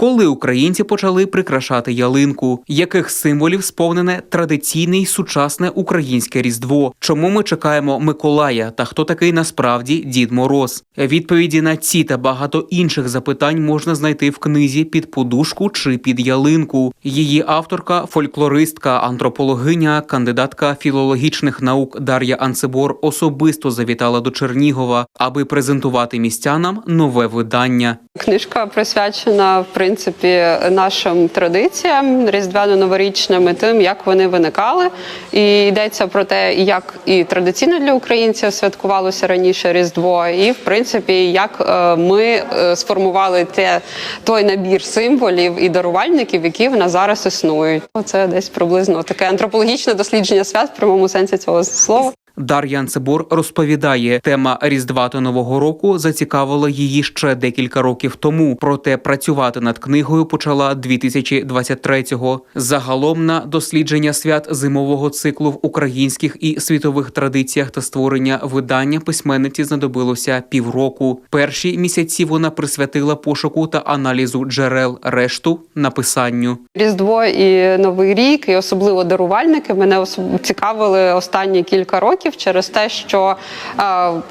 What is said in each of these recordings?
Коли українці почали прикрашати ялинку, яких символів сповнене традиційне й сучасне українське різдво? Чому ми чекаємо Миколая та хто такий насправді Дід Мороз? Відповіді на ці та багато інших запитань можна знайти в книзі під подушку чи під ялинку. Її авторка, фольклористка, антропологиня, кандидатка філологічних наук Дар'я Анцебор особисто завітала до Чернігова, аби презентувати містянам нове видання. Книжка присвячена в принципі нашим традиціям різдвяно-новорічним і тим, як вони виникали. І йдеться про те, як і традиційно для українців святкувалося раніше Різдво, і в принципі, як е, ми е, сформували те той набір символів і дарувальників, які в нас зараз існують. Це десь приблизно таке антропологічне дослідження свят в прямому сенсі цього слова. Dar'я Анцебор розповідає, тема Різдва та Нового року зацікавила її ще декілька років тому. Проте працювати над книгою почала 2023-го. Загалом на дослідження свят зимового циклу в українських і світових традиціях та створення видання письменниці знадобилося півроку. Перші місяці вона присвятила пошуку та аналізу джерел, решту написанню. Різдво і Новий рік, і особливо дарувальники мене цікавили останні кілька років через те, що е,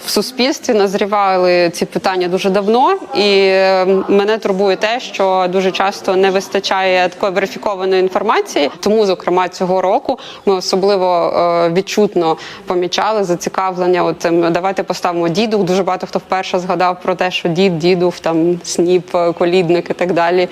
в суспільстві назрівали ці питання дуже давно, і мене турбує те, що дуже часто не вистачає такої верифікованої інформації. Тому, зокрема, цього року ми особливо е, відчутно помічали зацікавлення. От цим давайте поставимо дідух. Дуже багато хто вперше згадав про те, що дід, дідух, там сніп, е, колідник і так далі.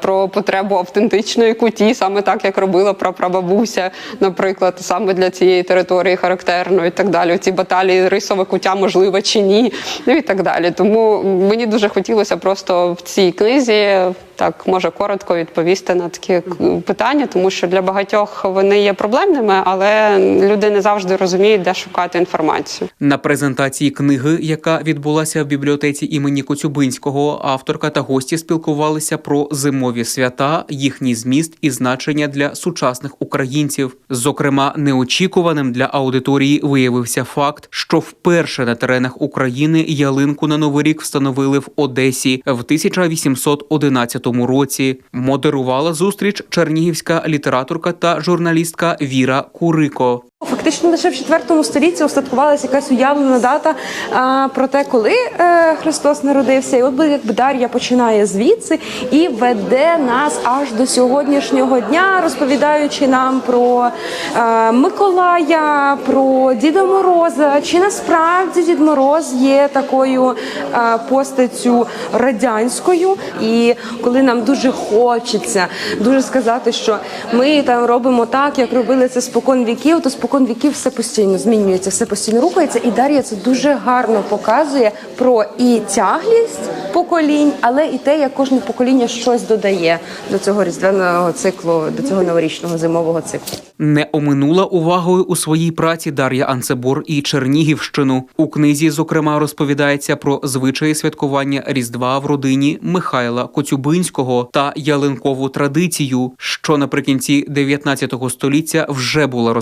Про потребу автентичної куті, саме так як робила прапрабабуся, наприклад, саме для цієї території характерно і так далі. Ці баталії рисове куття можливе чи ні, ну і так далі. Тому мені дуже хотілося просто в цій книзі. Так, може коротко відповісти на такі питання, тому що для багатьох вони є проблемними, але люди не завжди розуміють, де шукати інформацію. На презентації книги, яка відбулася в бібліотеці імені Коцюбинського, авторка та гості спілкувалися про зимові свята, їхній зміст і значення для сучасних українців. Зокрема, неочікуваним для аудиторії виявився факт, що вперше на теренах України ялинку на новий рік встановили в Одесі в 1811 році. Модерувала зустріч чернігівська літераторка та журналістка Віра Курико. Фактично лише в 4 столітті остаткувалася якась уявлена дата а, про те, коли е, Христос народився. І от би якби Дар'я починає звідси і веде нас аж до сьогоднішнього дня, розповідаючи нам про е, Миколая, про Діда Мороза. Чи насправді Дід Мороз є такою е, постаттю радянською? І коли нам дуже хочеться дуже сказати, що ми там робимо так, як робили це спокон віків, то спокон віків все постійно змінюється, все постійно рухається. І Дар'я це дуже гарно показує про і тяглість поколінь, але і те, як кожне покоління щось додає до цього різдвяного циклу, до цього новорічного зимового циклу. Не оминула увагою у своїй праці Дар'я Анцебор і Чернігівщину. У книзі, зокрема, розповідається про звичаї святкування Різдва в родині Михайла Коцюбинського та ялинкову традицію, що наприкінці 19 століття вже була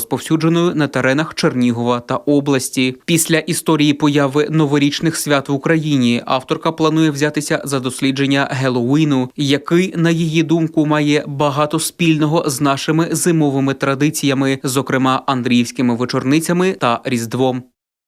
розповсюдженою на теренах Чернігова та області. Після історії появи новорічних свят в Україні авторка планує взятися за дослідження Геловіну, який, на її думку, має багато спільного з нашими зимовими традиціями, зокрема Андріївськими вечорницями та Різдвом.